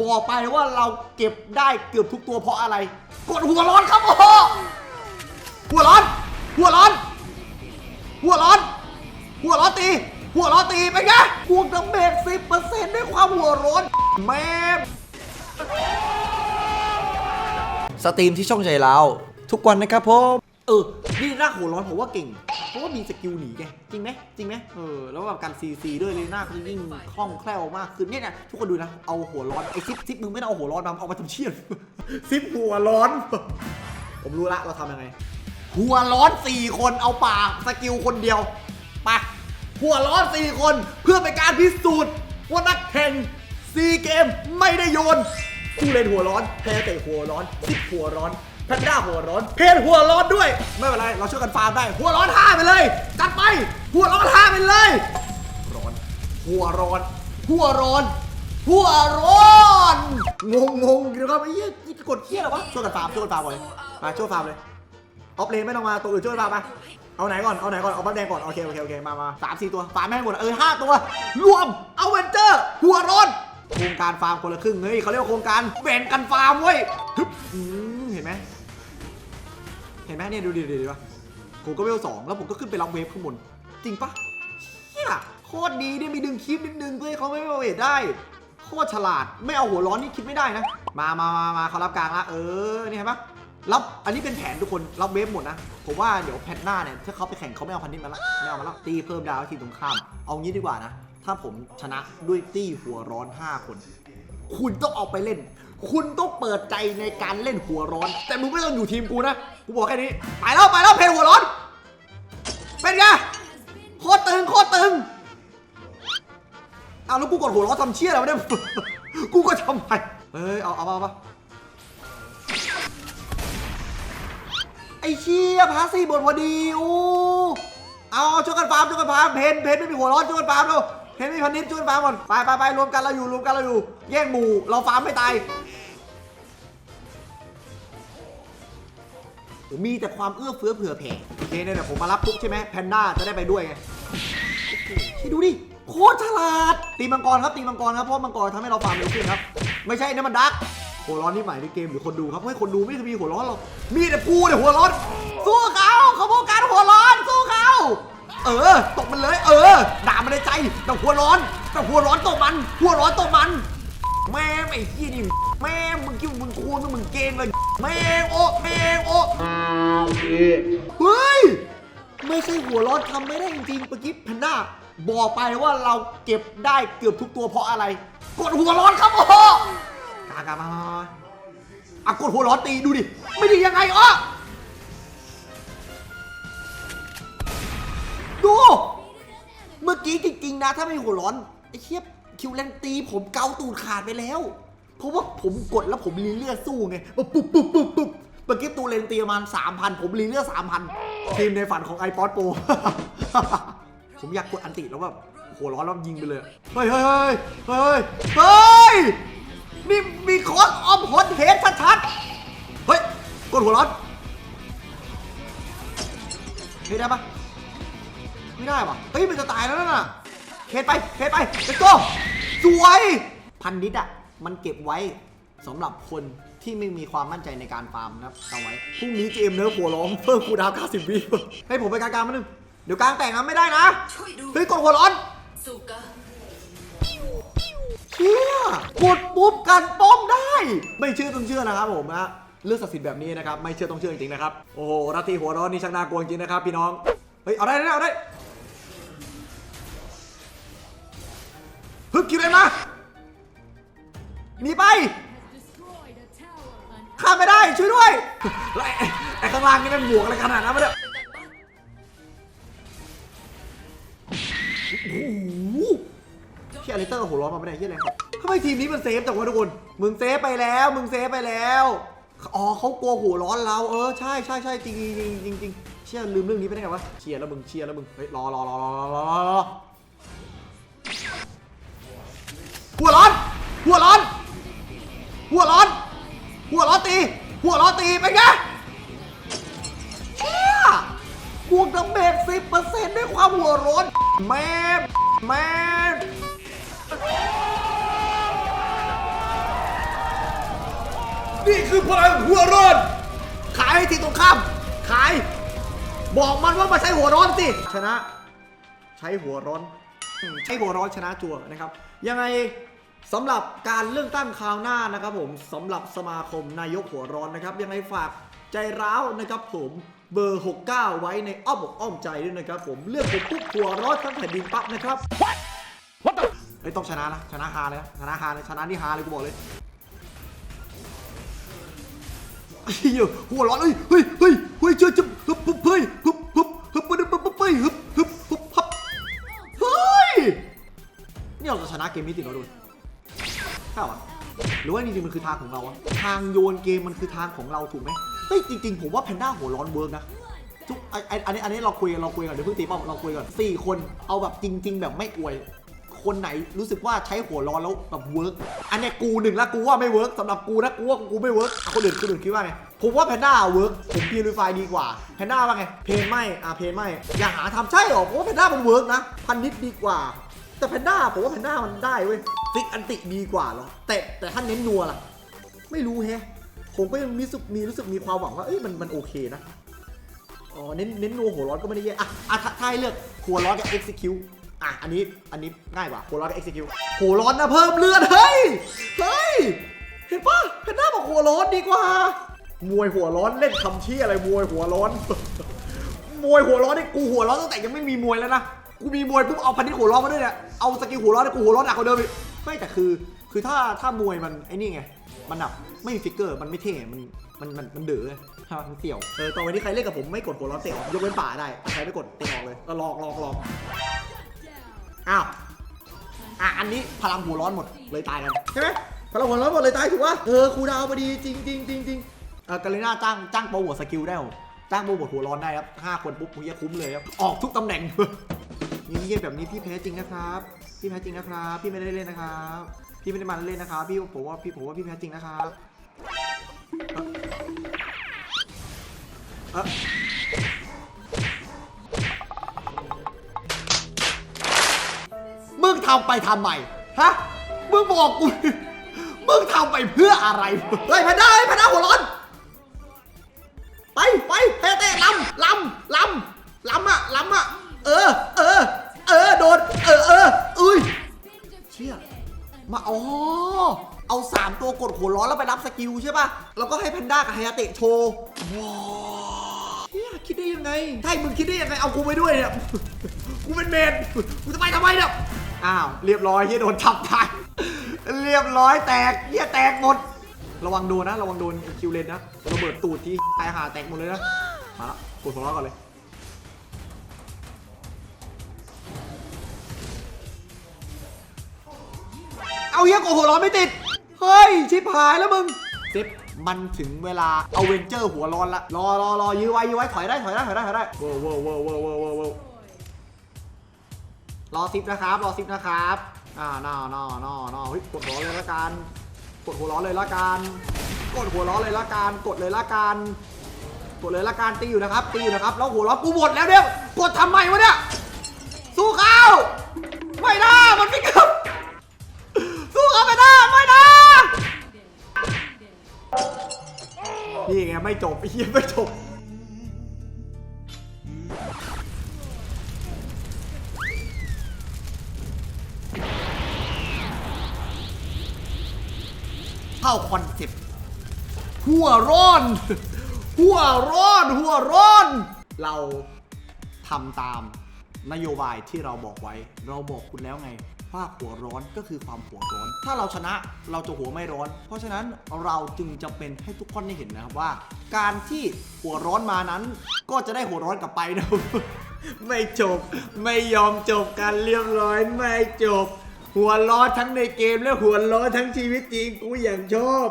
บอกไปว่าเราเก็บได้เกือบทุกตัวเพราะอะไร กดหัวร้อนครับโอ้โหหัวร้อน หัวร้อน หัวร้อน หัวร้อนตี หัวร้อนตีไปนไงพวกดาเมจสิบเปอร์เซ็นต์ด้วยความหัวร้อนแม่สตรีมที่ช่องใจเราทุกวันนะครับผม เออ นี่หน้าหัวร้อนผมว่าเก่ง เพราะว่ามีสกิลหนีไงจริงไหมจริงไหมเออแล้วแบบการซีซีด้วยเลยหน้าเขาจะยิ่งคล่องแคล่วมากขึ้นเนี่ยนะทุกคนดูนะเอาหัวร้อนไอซิปซิปมึงไม่เอาหัวร้อนมาเอามาทำเชี่ยนซิปหัวร้อน ผมรู้ละเราทำยังไง หัวร้อน4คนเอาป่าสกิลคนเดียวไปหัวร้อน4คนเพื่อเป็นการพิสูจน์ว่านักแข่งซีเกมไม่ได้โยนผู้เล่นหัวร้อนแพ้แต่หัวร้อนซิปหัวร้อน นด้าหัวร้อน เพนหัวร้อนด้วย ไม่เป็นไร เราช่วยกันฟาร์มได้ หัวร้อนห้าไปเลย จัดไป หัวร้อนห้าไปเลย ร้อน หัวร้อน หัวร้อน หัวร้อน งงงงเดี๋ยวครับไอ้เหี้ยกดเหี้ยอะไรวะ ช่วยกันฟาร์มช่วยกันฟาร์มก่อนเลยมาช่วยฟาร์มเลย ออฟเลนไม่ต้องมา ตัวอื่นช่วยฟาร์มมาเอาไหนก่อน เอาไหนก่อน เอาบัฟแดงก่อน โอเค โอเค โอเค มามาสามสี่ตัว ฟาร์มแม่งหมด เออห้าตัว รวม เอาเวนเจอร์ หัวร้อน โครงการฟาร์มคนละครึ่ง เฮ้ยเขาเรียกว่าโครงการแบ่งกันฟาร์มเว้ย อืม ห็นไหมเนี่ยดูดิดูดิวะผมก็เวลสองแล้วผมก็ขึ้นไปรับเวฟข้างบน จริงปะเฮียโคตรดีเนี่ยมีดึงคลิปนิดนึงเพื่อให้เขาไม่เวทได้โคตรฉลาดไม่เอาหัวร้อนนี่คิดไม่ได้นะ มามามามาเขารับกลางละเออนี่เห็นปะรับอันนี้เป็นแผนทุกคนรับเวฟหมดนะ ผมว่าเดี๋ยวแพทหน้าเนี่ยถ้าเขาไปแข่งเขาไม่เอาพันนิดมาละไม่เอามาละตีเพิ่มดาวทีมตรงข้ามเอางี้ดีกว่านะ ถ้าผมชนะด้วยตี้หัวร้อน 5 คน คุณต้องเอาไปเล่น คุณต้องเปิดใจในการเล่นหัวร้อน แต่มึงไม่ต้องอยู่ทีมกูนะ กูบอกแค่นี้ ไปแล้วไปแล้วเพลหัวร้อน เป็นไง โคตรตึงโคตรตึงเอาแล้วกูกดหัวร้อนทำเชี่ยอะไรวะเนี่ย กูก็ทำไปเฮ้ยเอาเอาเอาเอาไอ้เชี่ยพาสี่บทพอดีอู้เอาเอาช่วยกันฟาร์มช่วยกันฟาร์มเพนเพนไม่มีหัวร้อนช่วยกันฟาร์มเร็วเพนไม่มีพันนิดช่วยกันฟาร์มก่อนไปไปไปรวมกันเราอยู่รวมกันเราอยู่ แยกหมู่เราฟาร์มไม่ตาย มีแต่ความเอื้อเฟื้อเผื่อแผ่โอเคเนี่ยเดี๋ยวผมมารับปุ๊บใช่ไหมแพนด้าจะได้ไปด้วยไงที่ดูดิ โคตรฉลาด ตีมังกรครับตีมังกรครับเพราะมังกรทำให้เราฟาร์มเร็วขึ้นครับ ไม่ใช่นะมันดักหัวร้อนที่ใหม่ในเกมหรือคนดูครับเฮ้ยคนดูไม่เคยมีหัวร้อนหรอกมีแต่กูเนี่ยหัวร้อน สู้เขาเขาพวกการหัวร้อนสู้เขาเออ ตกมันเลย เออ ด่ามันในใจแต่หัวร้อนแต่หัวร้อนตกมัน หัวร้อนตกมัน แม่ไอ้ที่นี่แม่มึงคิดมึงคูณมึงเกงเลย แม่งโอ้แม่งโอ้เฮ้ย ไม่ใช่หัวร้อนทำไม่ได้จริงๆเมื่อกี้แพนด้าบอกไปว่าเราเก็บได้เกือบทุกตัวเพราะอะไร กดหัวร้อนครับโอ้กากามามาอะกดหัวร้อนตีดูดิ ไม่ดียังไงอะดู เมื่อกี้จริงๆนะ ถ้าไม่หัวร้อนไอ้เทียบคิวแลนตีผมเกาตูดขาดไปแล้ว เพราะว่าผมกดแล้วผมรีเลือดสู้ไงปุ๊บปุ๊บปุ๊บปุ๊บปุ๊บเมื่อกี้ตูเลนตีประมาณ3,000 ผมรีเลือด3,000 ทีมในฝันของไอปอดโปผมอยากกดอันติแล้วแบบหัวร้อนแล้วยิงไปเลยเฮ้ยเฮ้ยเฮ้ยเฮ้ยเฮ้ยนี่มีคอสออมฮอนเฮดชัดๆ เฮ้ย กดหัวร้อนเฮ้ยได้ปะไม่ได้ว่ะเฮ้ยมันจะตายแล้วน่ะเคสไปเคสไปเลตโก้สวย พันนิดอะ มันเก็บไว้สำหรับคนที่ไม่มีความมั่นใจในการฟาร์มนะครับเอาไว้พรุ่งนี้เจมเนื้อหัวร้องเพิ่มคูลดาวน์90วิให้ผมไปกลางๆมาหนึ่งเดี๋ยวกลางแต่งนะไม่ได้นะช่วยดูเฮ้ยกดหัวร้อนสุกะเชี่ยกดปุ๊บกันป้อมได้ ไม่เชื่อต้องเชื่อนะครับผมนะเรื่องศักดิ์สิทธิ์แบบนี้นะครับไม่เชื่อต้องเชื่อจริงๆนะครับโอ้โหรัตตีหัวร้อนนี่ช่างน่ากลัวจริงนะครับพี่น้องเฮ้ยเอาได้ได้เอาได้ฮึบคิวเลยมา หนีไปข้ามไม่ได้ช่วยด้วยแล้วไอ้ไอ้ข้างล่างนี่มันบวกอะไรขนาดนั้นวะเนี่ยโอ้โหเฮียอลิเตอร์หัวร้อนมาไม่ได้เฮียอะไรครับทำไมทีมนี้มันเซฟจังวะทุกคน มึงเซฟไปแล้ว มึงเซฟไปแล้วอ๋อเขากลัวหัวร้อนเราเออใช่ใช่ใช่จริงจริงจริงจริงเชี่ยลืมเรื่องนี้ไปได้ไงวะเชียร์แล้วมึงเชียร์แล้วมึงเฮ้ยรอรอรอรอรอรอหัวร้อน หัวร้อน หัวร้อน หัวร้อนตี หัวร้อนตีไปนไงเชี่ยบวกดาเมจสิบเปอร์เซ็นต์ด้วยความหัวร้อนแม่แม่นี่คือพลังหัวร้อน ขายให้ทีตรงข้าม ขาย บอกมันว่ามาใช้หัวร้อนสิ ชนะ ใช้หัวร้อน ใช้หัวร้อนชนะจัวนะครับ ยังไง สำหรับการเลือกตั้งคราวหน้านะครับผมสำหรับสมาคมนายกหัวร้อนนะครับ ยังไงฝากใจร้าวนะครับผมเบอร์ 69 ไว้ในอ้อมอกอ้อมใจด้วยนะครับผมเลือกผมปุ๊บหัวร้อนทั้งแผ่นดินปั๊บนะครับเฮ้ยต้องชนะนะชนะฮาเลยนะชนะฮาเลยชนะนี่ฮาเลยกูบอกเลยไอ้เหี้ยหัวร้อนเฮ้ยเฮ้ยเฮ้ยเฮ้ยเจ้าจะฮึบฮึบเฮ้ยฮึบฮึบฮึบฮึบฮึบฮึบเฮ้ยฮึบฮึบฮึบฮับเฮ้ยนี่เราจะชนะเกมนี้จริงเหรอดู ใช่หรอหรือว่าจริงๆมันคือทางของเราอะทางโยนเกมมันคือทางของเราถูกไหมเฮ้ยจริง ๆ ผมว่าแพนด้าหัวร้อนเวิร์กนะทุกไอไอ้อันนี้อันนี้เราคุยกันเราคุยกันเดี๋ยวเพิ่งตีป้อมเราคุยกันสี่คนเอาแบบจริง ๆ แบบไม่อวย คนไหนรู้สึกว่าใช้หัวร้อนแล้วแบบเวิร์กอันเนี้ยกูหนึ่งละกูว่าไม่เวิร์กสำหรับกูนะกูว่ากูไม่เวิร์กอะคนอื่นคนอื่นคิดว่าไงผมว่าแพนด้าเวิร์กผมพิวริฟายดีกว่าแพนด้าว่าไงเพนไม่อะเพนไม่อย่าหาทำใช่หรอผมว่าแพนด้ามันเวิร์กนะพันนิดดีกว่า แต่แพนด้าผมว่าแพนด้ามันได้เว้ยฟิกอันติดีกว่าเหรอแต่แต่ถ้าเน้นนัวล่ะ ไม่รู้แฮะ ผมก็ยังมีสึกมีรู้สึกมีความหวังว่าเอ้ยมันมันโอเคนะอ๋อเน้นเน้นนัวหัวร้อนก็ไม่ได้แย่อะอะถ้าถ้าให้เลือกหัวร้อนกับ execute อะอันนี้อันนี้ง่ายกว่าหัวร้อนกับ execute หัวร้อนนะเพิ่มเลือดเฮ้ยเฮ้ยเห็นปะเพนด้าบอกหัวร้อนดีกว่ามวยหัวร้อนเล่นคำชี้อะไรมวยหัวร้อน มวยหัวร้อนนี่กูหัวร้อนตั้งแต่ยังไม่มีมวยแล้วนะ กูมีมวยปุ๊บเอาพันนี้หัวร้อนมาด้วยเนี่ยเอาสกิลหัวร้อนเนี่ยกูหัวร้อนหนักกว่าเดิมอีกไม่แต่คือ คือถ้าถ้ามวยมันไอ้นี่ไงมันแบบไม่มีฟิกเกอร์มันไม่เท่ มันมันมันมันเดือดใช่ปะมันเสี่ยวเออตอนวันนี้ใครเล่นกับผมไม่กดหัวร้อนเตะออกยกเว้นป่าได้ใครไม่กดเตะออกเลยก็ลอกลอกลอกอ้าวอะอันนี้พลังหัวร้อนหมดเลยตายกันใช่ไหมพลังหัวร้อนหมดเลยตายถูกป่ะเออครูดาวพอดีจริงจริงจริงจริงเออกาลิน่าจ้างจ้างโปรโมทสกิลได้จ้างโปรโมทหัวร้อนได้ครับห้าคนปุ๊บเฮียคุ้มเลยครับออกทุกตำแหน่ง เงียบแบบนี้พี่แพ้จริงนะครับ พี่แพ้จริงนะครับ พี่ไม่ได้เล่นนะครับ พี่ไม่ได้มาเล่นนะครับ พี่ผมว่าพี่ผมว่าพี่แพ้จริงนะครับเออมึงทำไปทำไมฮะ มึงบอกกู มึงทำไปเพื่ออะไรเฮ้ยพนด้าเฮ้ยพนด้าหัวร้อน หัวร้อนแล้วไปรับสกิลใช่ป่ะแล้วก็ให้แพนด้ากับไฮยาเตะโชว์ว้าวเชี่ยคิดได้ยังไงใช่มึงคิดได้ยังไงเอากูไปด้วยเนี่ยกูเป็นเมนกูจะไปทำไมเนี่ยอ้าวเรียบร้อยเฮียโดนทับตายเรียบร้อยแตกเฮียแตกหมด ระวังโดนนะ ระวังโดนคิวเลนนะระเบิดตูดที่ตายหาแตกหมดเลยนะมาละกดหัวเราะก่อนเลยเอาเฮียกดหัวร้อนไม่ติด เฮ้ย ชิบหายแล้วมึงเซฟมันถึงเวลาเอาเวนเจอร์หัวร้อนละ รอรอรอยื้อไว้ยื้อไว้ถอยได้ถอยได้ถอยได้ถอยได้โว้วโว้วโว้วโว้วโว้วโว้วโว้วรอซิปนะครับ รอซิปนะครับอ่านอนอนอนอเฮ้ยกดหัวเลยละกันกดหัวร้อนเลยละกันกดหัวร้อนเลยละกันกดเลยละกันกดเลยละกันตีอยู่นะครับตีอยู่นะครับแล้วหัวร้อนกูหมดแล้วเนี่ยกดทำไมวะเนี่ยสู้เขา นี่ไงไม่จบไอ้เหี้ยไม่จบ เข้าคอนเซ็ปต์หัวร้อน หัวร้อน หัวร้อน เราทำตามนโยบายที่เราบอกไว้ เราบอกคุณแล้วไง ภาพหัวร้อนก็คือความหัวร้อน ถ้าเราชนะเราจะหัวไม่ร้อน เพราะฉะนั้นเราจึงจำเป็นให้ทุกคนได้เห็นนะครับว่า การที่หัวร้อนมานั้น ก็จะได้หัวร้อนกลับไปนะไม่จบ ไม่ยอมจบกันเรียบร้อยไม่จบ หัวร้อนทั้งในเกมและหัวร้อนทั้งชีวิตจริงกูอย่างชอบ